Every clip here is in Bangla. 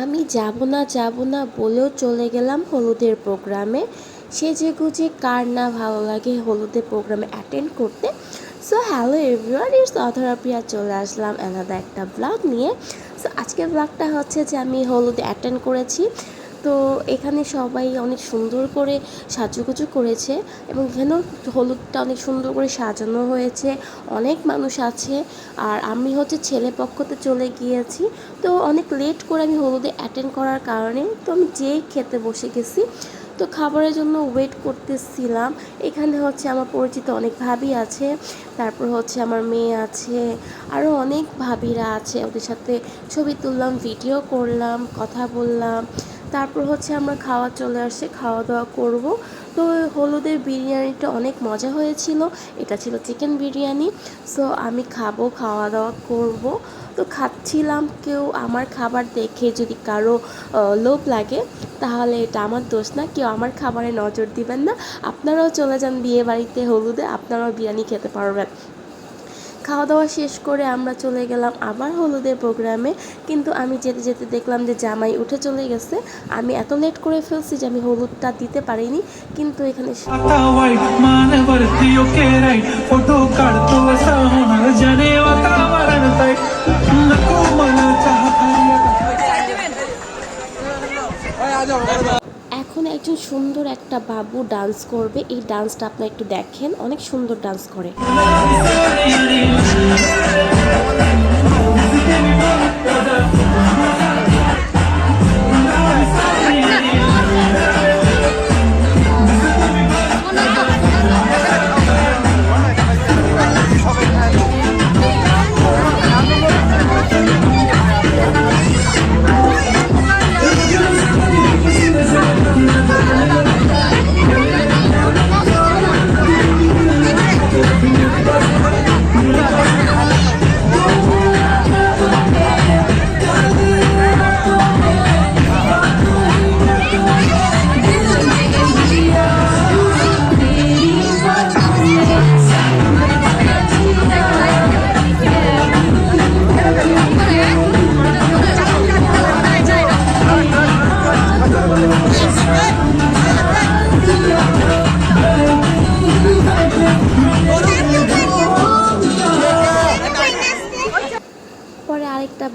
আমি যাব না যাব না বলেও চলে গেলাম হলুদের প্রোগ্রামে। সে যে গুজে কার না ভালো লাগে হলুদের প্রোগ্রামে অ্যাটেন্ড করতে। সো হ্যালো এভরিওয়ান ইটস অথরা প্রিয়া চলে আসলাম আলাদা একটা ব্লগ নিয়ে। সো আজকের ব্লগটা হচ্ছে যে আমি হলুদে অ্যাটেন্ড করেছি। তো এখানে সবাই অনেক সুন্দর করে সাজুগুজু করেছে এবং এখানেও হলুদটা অনেক সুন্দর করে সাজানো হয়েছে। অনেক মানুষ আছে আর আমি হচ্ছে ছেলে পক্ষতে চলে গিয়েছি। তো অনেক লেট করে আমি হলুদে অ্যাটেন্ড করার কারণে তো আমি যেই খেতে বসে গেছি। তো খাবারের জন্য ওয়েট করতেছিলাম। এখানে হচ্ছে আমার পরিচিত অনেক ভাবি আছে, তারপর হচ্ছে আমার মেয়ে আছে আরও অনেক ভাবিরা আছে। ওদের সাথে ছবি তুললাম ভিডিও করলাম, কথা বললাম। তারপর হচ্ছে আমরা খাওয়া চলে আসছে খাওয়া দাওয়া করব। তো হলুদের বিরিয়ানিটা অনেক মজা হয়েছিল। এটা ছিল চিকেন বিরিয়ানি। সো আমি খাব খাওয়া দাওয়া করব। তো খাচ্ছিলাম কেউ আমার খাবার দেখে যদি কারও লোভ লাগে, তাহলে এটা আমার দোষ না। কেউ আমার খাবারে নজর দিবেন না। আপনারাও চলে যান বিয়ে বাড়িতে হলুদে, আপনারাও বিরিয়ানি খেতে পারবেন। খাওয়া দাওয়া শেষ করে আমরা চলে গেলাম আবার হলুদের প্রোগ্রামে। কিন্তু আমি যেতে যেতে দেখলাম যে জামাই উঠে চলে গেছে। আমি এত লেট করে ফেলছি যে আমি হলুদটা দিতে পারিনি। কিন্তু এখানে आता সুন্দর একটা বাবু ডান্স করবে। এই ডান্সটা আপনারা একটু দেখেন। অনেক সুন্দর ডান্স করে।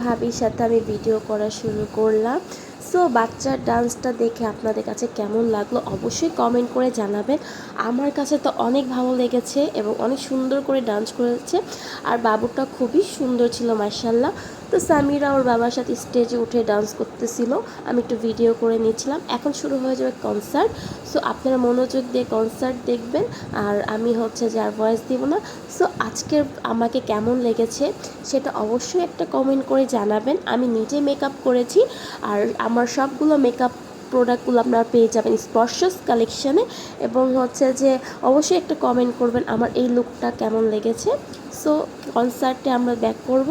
ভাবির সাথে আমি ভিডিও করা শুরু করলাম। সো বাচ্চার ডান্সটা দেখে আপনাদের কাছে কেমন লাগল অবশ্যই কমেন্ট করে জানাবেন। আমার কাছে তো অনেক ভালো লেগেছে এবং অনেক সুন্দর করে ডান্স করেছে। আর বাবুটা খুবই সুন্দর ছিল মার্শাল্লাহ তো সামিরা ওর বাবার সাথে স্টেজে উঠে ডান্স করতেছিল। আমি একটু ভিডিও করে নিয়েছিলাম। এখন শুরু হয়ে যাবে কনসার্ট সো আপনারা মনোযোগ দিয়ে কনসার্ট দেখবেন। আর আমি হচ্ছে যে আর ভয়েস দিব না। সো আজকের আমাকে কেমন লেগেছে সেটা অবশ্যই একটা কমেন্ট করে জানাবেন। আমি নিজে মেকআপ করেছি। আর আমার সবগুলো মেকআপ প্রোডাক্টগুলো আপনারা পেয়ে যাবেন স্পর্শস কালেকশানে এবং হচ্ছে যে অবশ্যই একটা কমেন্ট করবেন আমার এই লুকটা কেমন লেগেছে। সো কনসার্টে আমরা ব্যাক করব।